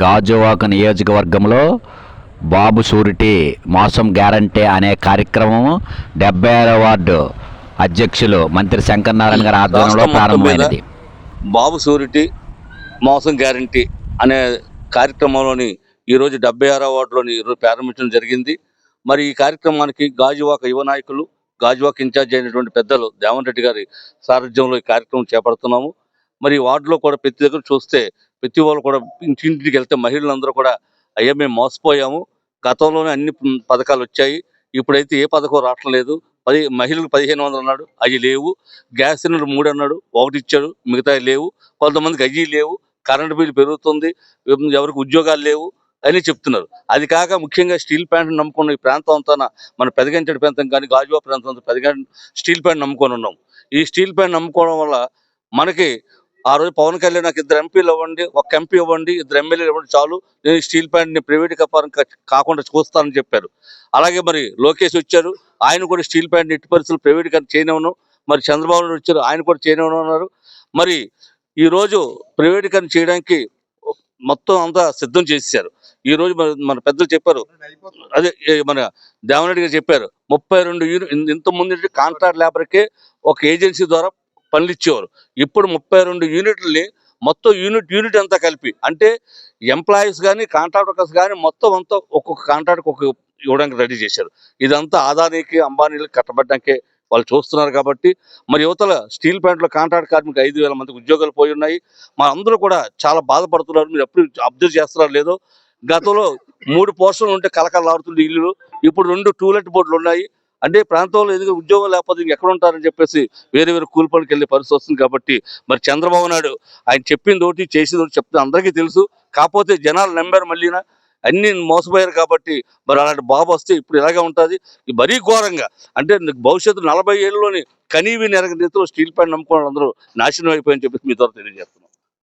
గాజువాక నియోజకవర్గంలో బాబు షూరిటీ మోసం గ్యారంటీ అనే కార్యక్రమం డెబ్బై ఆరో వార్డు అధ్యక్షులు మంత్రి శంకర్ నారాయణ గారి ఆధ్వర్యంలో ప్రారంభమైనది. బాబు షూరిటీ మోసం గ్యారంటీ అనే కార్యక్రమంలోని ఈరోజు డెబ్బై ఆరో వార్డులోని ఈరోజు ప్రారంభించడం జరిగింది. మరి ఈ కార్యక్రమానికి గాజువాక యువ నాయకులు గాజువాక ఇన్ఛార్జ్ అయినటువంటి పెద్దలు దేవన్ రెడ్డి గారి సారథ్యంలో ఈ కార్యక్రమం చేపడుతున్నాము. మరి వార్డులో కూడా ప్రతి దగ్గర చూస్తే ప్రతి వాళ్ళు కూడా ఇంటింటికి వెళ్తే మహిళలందరూ కూడా అయ్యా మేము మోసపోయాము. గతంలోనే అన్ని పథకాలు వచ్చాయి. ఇప్పుడైతే ఏ పథకం రావటం లేదు పది మహిళలకు పదిహేను వందలు అన్నాడు. అవి లేవు. గ్యాస్ సిలిండర్ మూడు అన్నాడు. ఒకటి ఇచ్చాడు. మిగతా లేవు. కొంతమందికి అయ్యి లేవు. కరెంటు బిల్లు పెరుగుతుంది. ఎవరికి ఉద్యోగాలు లేవు. అని చెప్తున్నారు. అది కాక ముఖ్యంగా స్టీల్ ప్లాంట్ నమ్ముకున్న ఈ ప్రాంతం అంతా మన పెదగంచడి ప్రాంతం కానీ గాజువా ప్రాంతం పెదగ స్టీల్ ప్లాంట్ నమ్ముకొని ఉన్నాం. ఈ స్టీల్ ప్లాంట్ నమ్ముకోవడం వల్ల మనకి ఆ రోజు పవన్ కళ్యాణ్ నాకు ఇద్దరు ఎంపీలు ఇవ్వండి ఒక ఎంపీ ఇవ్వండి ఇద్దరు ఎమ్మెల్యేలు ఇవ్వండి చాలు. నేను స్టీల్ ప్లాంట్ని ప్రైవేట్ వ్యాపారం కాకుండా చూస్తానని చెప్పారు. అలాగే మరి లోకేష్ వచ్చారు. ఆయన కూడా స్టీల్ ప్లాంట్ ఎట్టి పరిస్థితులు ప్రైవేట్ చేయనివ్వను. మరి చంద్రబాబు నాయుడు వచ్చారు. ఆయన కూడా చేయనివ్వను అన్నారు. మరి ఈ రోజు ప్రైవేటీకరణ చేయడానికి మొత్తం అంతా సిద్ధం చేశారు ఈ రోజు మన మన పెద్దలు చెప్పారు. అదే మన దేవనరెడ్డి గారు చెప్పారు. ముప్పై రెండు యూనిట్ ఇంత ముందు కాంట్రాక్ట్ లేబర్కే ఒక ఏజెన్సీ ద్వారా పనులు ఇచ్చేవారు ఇప్పుడు ముప్పై రెండు యూనిట్లని మొత్తం యూనిట్ యూనిట్ అంతా కలిపి అంటే ఎంప్లాయీస్ కానీ కాంట్రాక్టర్స్ కానీ మొత్తం అంతా ఒక్కొక్క కాంట్రాక్ట్ ఒక ఇవ్వడానికి రెడీ చేశారు. ఇదంతా ఆదానికి అంబానీలకు కట్టబడ్డానికే వాళ్ళు చూస్తున్నారు కాబట్టి మరి యువతల స్టీల్ ప్లాంట్లో కాంట్రాక్ట్ కార్మిక ఐదు వేల మందికి ఉద్యోగాలు పోయి ఉన్నాయి. మా అందరూ కూడా చాలా బాధపడుతున్నారు. మీరు ఎప్పుడు అబ్జర్వ్ చేస్తున్నారు లేదో. గతంలో మూడు పోస్టులు ఉంటే కలకలాడుతుండే ఇల్లు ఇప్పుడు రెండు టూలెట్ బోర్డులు ఉన్నాయి. అంటే ప్రాంతంలో ఎందుకు ఉద్యోగం లేకపోతే ఎక్కడ ఉంటారని చెప్పేసి వేరే వేరే కూలి పనికి వెళ్ళే పరిస్థితి వస్తుంది కాబట్టి మరి చంద్రబాబు నాయుడు ఆయన చెప్పింది ఒకటి చేసింది ఒకటి చెప్తే అందరికీ తెలుసు. కాకపోతే జనాలు నమ్మారు మళ్ళీనా అన్ని మోసపోయారు కాబట్టి మరి అలాంటి బాబు వస్తే ఇప్పుడు ఇలాగే ఉంటుంది. మరీ ఘోరంగా అంటే భవిష్యత్తు నలభై ఏళ్ళలోని కనీవి నెరగ రీతిలో స్టీల్ ప్యాంట్ నమ్ముకోవడం అందరూ నాశనం అయిపోయని చెప్పేసి మీ ద్వారా తెలియజేస్తున్నాం.